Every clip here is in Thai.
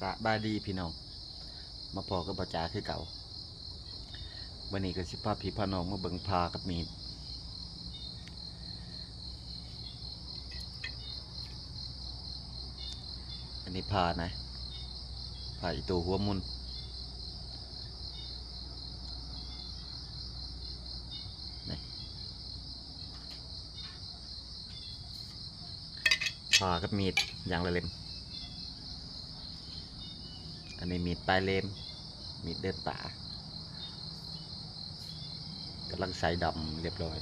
สบายดีพี่น้อง มาพอกับบาจาคือเก่าวันนี้ก็สิพาพี่พาน้องมาเบิ่งพากับมีดอันนี้พานะพาอีตัวหัวมุนพากับมีดอย่างละเล่ม นนี้มีดปลายเล่มมีดเดินป่ากำลังใส่ดำเรียบร้อย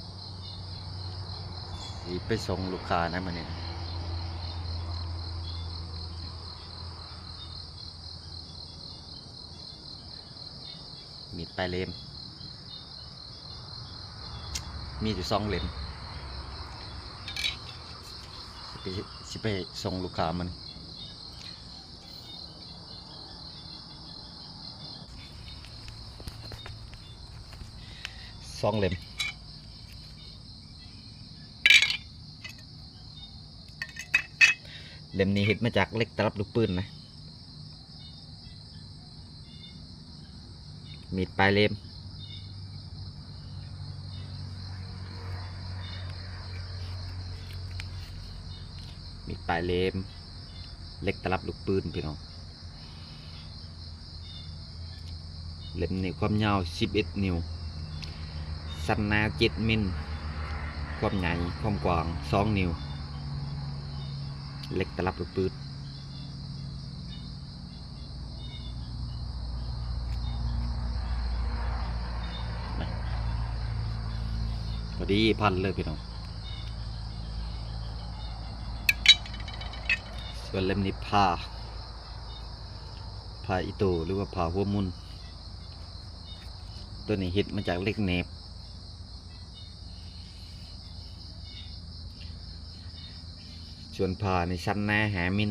สีไปส่งลูกค้านะมันเนี่ยมีดปลายเล่มมีอยู่สองเล่มสิไปสิไปส่งลูกค้ามัน สองเล่มเล่มนี้เห็ดมาจากเล็กตลับลูกปืนนะ มีดปลายเล่มมีดปลายเล่มเล็กตลับลูกปืนพี่น้อง เล่มนี้ความยาว11นิ้ว สันนาเจ็ดมิลความใหญ่ความกว้างสองนิ้ว เล็กตลับลูกปืนนะพอดีพันเลยพี่น้อง ส่วนเล่มนี้ผ้าผ้าอิโตหรือว่าผ้าหัวมุน ตัวนี้ฮิตมาจากเหล็กเนบ ส่วนผ่าในชั้นหน้าแหามิน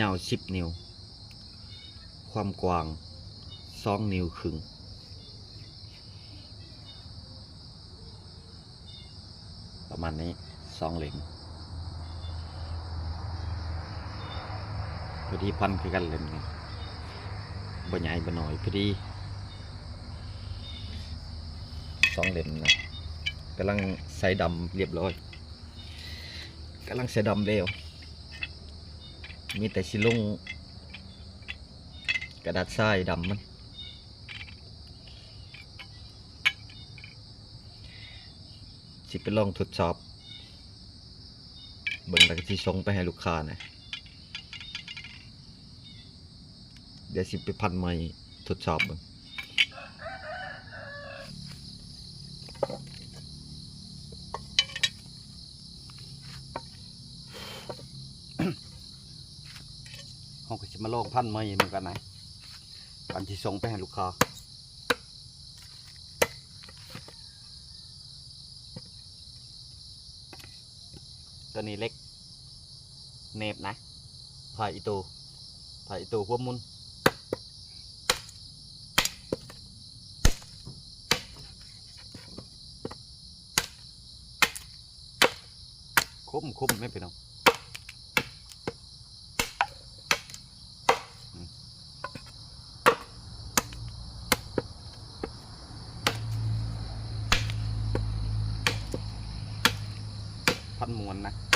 ยาวสิบนิ้ว ความกว้างสองนิ้วครึ่งประมาณนี้สองเหล่มพอดีพันคือกันเหล่มนี่บ่ใหญ่บ่น้อยพอดีสองเหล่มนะกำลังใส่ดำเรียบร้อย กำลังเสยดำเร็ว มีแต่สิลงกระดาษทรายดำมัน สิไปลองทดสอบ เบิ่งแล้วก็สิส่งไปให้ลูกค้านะเดี๋ยวสิไปพันใหม่ทดสอบเบิ่ง เขาก็จะมาลองพันธุ์ใหม่เหมือนกันนะวันที่ส่งไปให้ลูกค้าตัวนี้เล็กเนบนะพายอีตูพายอีตูหัวมุนคุ้มคุ้มไม่เป็นไร พันมวนนะ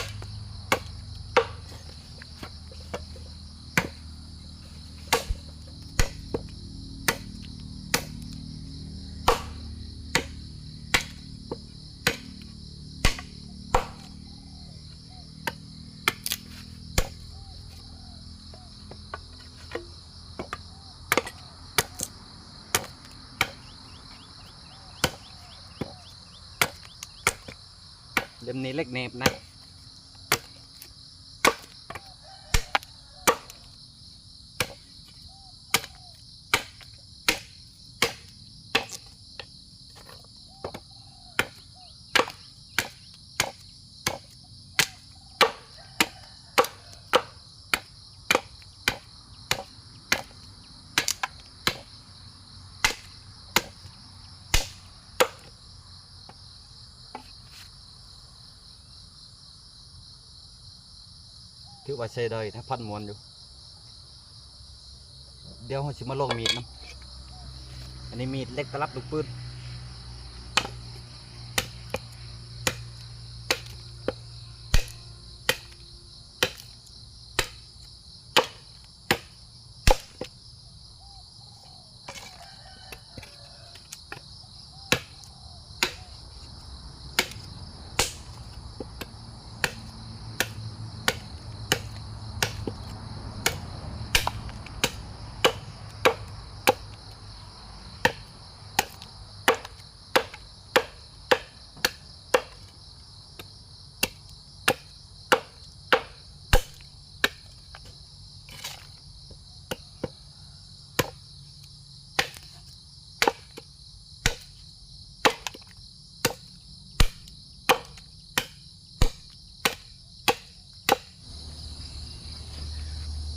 เล่มนี้เล็กเนบนะ ถือว่าใช้ได้นะพันมวนอยู่ เดี๋ยวเราสิมาลองมีดนะอันนี้มีดเล็กตลับลูกปืน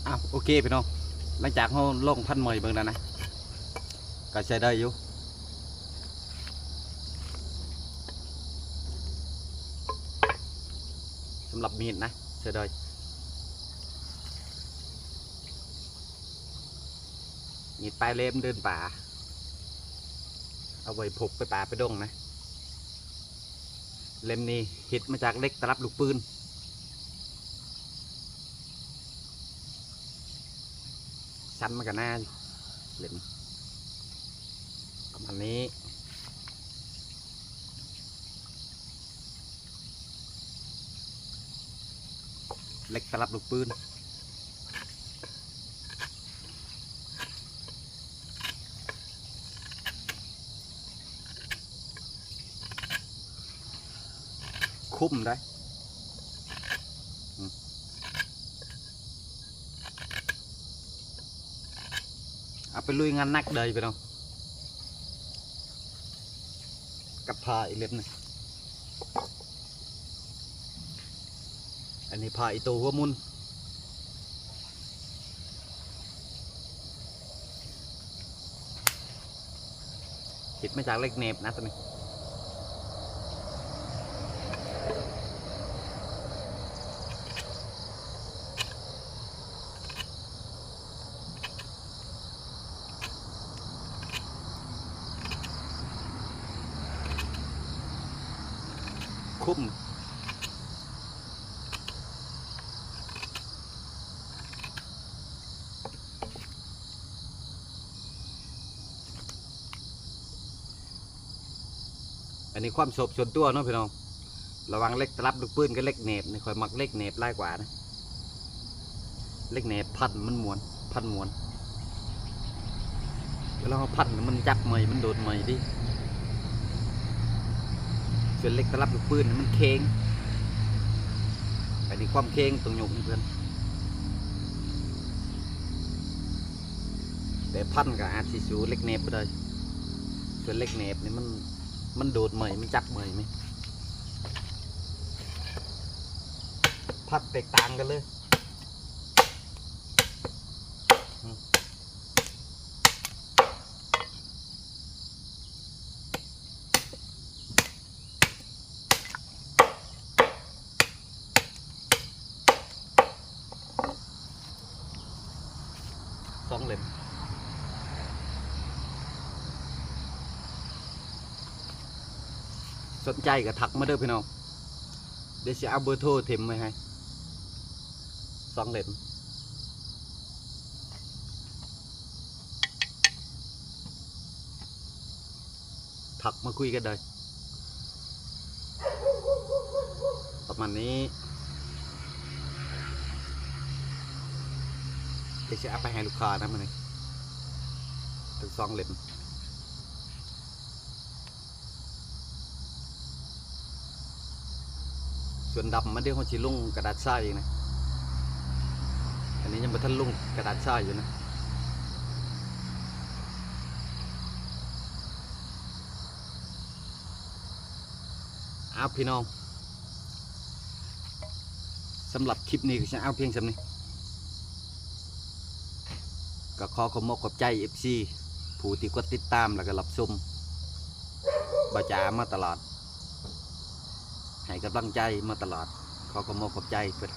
อ้าวโอเคพี่น้องหลังจากเราลงพันเมยเบิ่งแล้วนะก็ใช้ได้อยู่สำหรับมีดนะใช้ได้มีดปลายเล็มเดินป่า เอาไว้พกไปป่าไปดงนะ เล่มนี้ฮิตมาจากเล็กตลับลูกปืน สั้นมากันหน้าอยู่เล่มประมาณนี้เล็กตลับลูกปืนคุ้มได้อืมเอา ไปลุยงานนักเดยไปน้องกับผ้าอีเล็บนึงอันนี้ผ้าอีตัวหัวมุนติดมาจากเล็กเนบนะตัวนี้ คุ้มอันนี้ความโฉบส่วนตัวเนาะพี่น้องระวังเล็กตลับลูกปืนกับเล็กเนบนี่คอยมักเล็กเนบไล่กว่านะเล็กเนบพันมันมวนพันมวนเวลาเราพันมันจับเมยมันโดดเมยดิ ส่วนเล็กตลับลูกปืนมันเค้งอันนี้ความเค้งตรงหยกเพื่อนแต่พันกับอาชีสูเล็กเนบไปเลยส่วนเล็กเนบนี่มันมันโดดเหมยมันจับเหมยไหมพัดแตกต่างกันเลย สองเล่มสนใจก็ทักมาเด้อพี่น้อง เดี๋ยวจะเอาเบอร์โทรเทมไว้ให้สองเล่มทักมาคุยกันเลยประมาณนี้ เดี๋ยวจะเอาไปให้ลูกค้านะมันนี่ถึงสองเล่มส่วนดำมันเดี๋ยวเขาจะลุ่งกระดาษทรายอีกนะ อันนี้ยังไม่ทันลุ่งกระดาษทรายอยู่นะเอาพี่น้องสำหรับคลิปนี้ก็จะเอาเพียงสำนี้ ก็ขอขอบมกขอบใจ FC ผู้ที่กดติดตามแล้วก็รับชมบาจามาตลอดให้กำลังใจมาตลอดขอขอบมกขอบใจเพื่อ